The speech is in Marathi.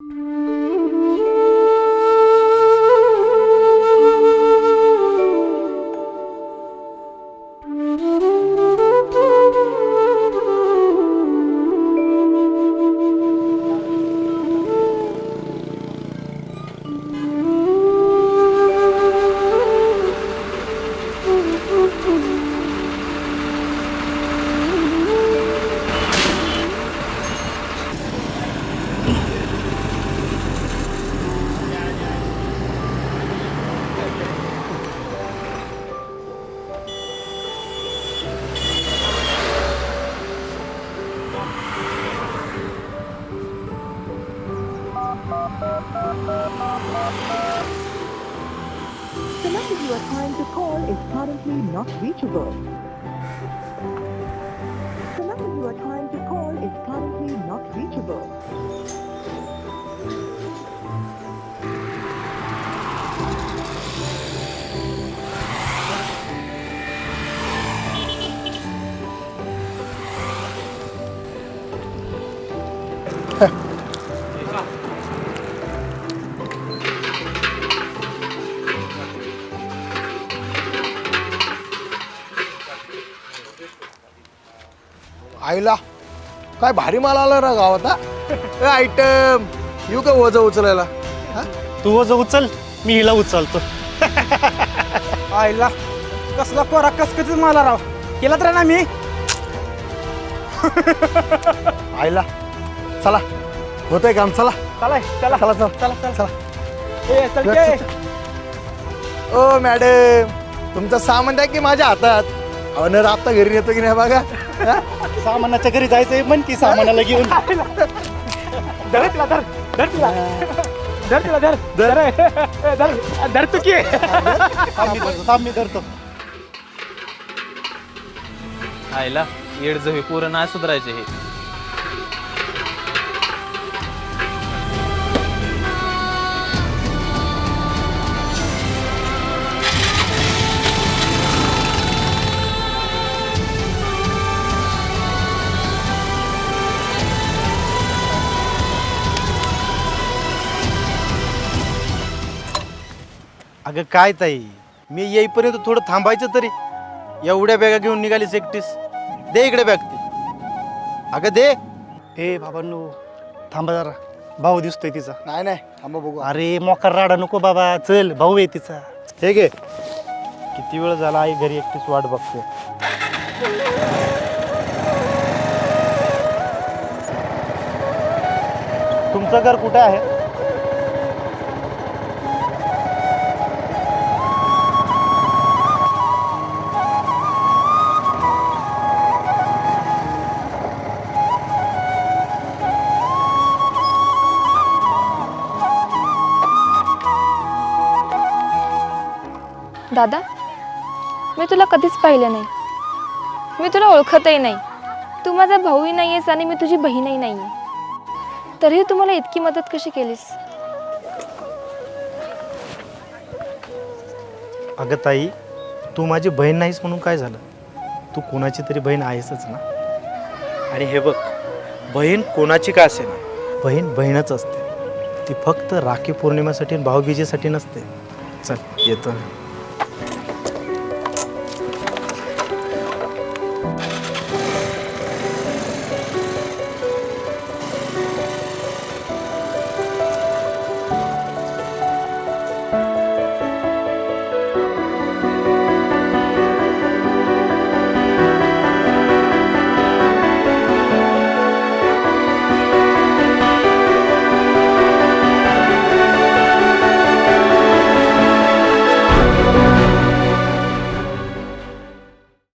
you. The number you are trying to call is currently not reachable. The number you are trying to call is currently आईला. काय भारी माल आला ना गावात हा? आयटम येऊ का वज उचलायला? हा? तू वज उचल मी हिला उचलतो. आईला. कसला कोरा कसकतीच मला राव. केला तर ना मी? आईला. चला. होतंय काम चला. चला चला. चला चला. चला चला. चला. ए चल. के. ओ मॅडम तुमचं सामान द्या की माझ्या हातात? अहो न राबता घरी येतो की नाही बघा? सामानाच्या घरी जायचंय म्हण की सामानाला घेऊन. धर तिला धर धर तिला. धर तिला धर. धर. ए, धर धर तू की. थांब मी धरतो थांब मी धरतो. आईला येड जवे पोरं नाही सुधारायचे हे. अगं काय ताई? मी येईपर्यंत थोडं थांबायचं तरी. एवढ्या बॅगा घेऊन निघालीस एकटीस. दे इकडे बॅग ती. अगं दे. ए बाबांनो थांबा जरा. भाऊ दिसतोय तिचा. नाही नाही थांबा बघू. अरे मोकार राडा नको बाबा. चल भाऊ आहे तिचा. हे घे. किती वेळ झाला आई घरी एकटीच वाट बघते तुमचं घर कुठे आहे? दादा? मी तुला कधीच पाहिलं नाही. मी तुला ओळखतही नाही. तू माझा भाऊही नाही आहेस आणि मी तुझी बहीणही नाही आहे तरीही तू मला इतकी मदत कशी केलीस? अगं ताई तू माझी बहीण नाहीस म्हणून काय झालं? तू कोणाची तरी बहीण आहेसच ना? आणि हे बघ बहीण कोणाची का असे ना बहीण बहीणच असते. ती फक्त राखी पौर्णिमेसाठी आणि भाऊबीजेसाठी नसते. चल येतो.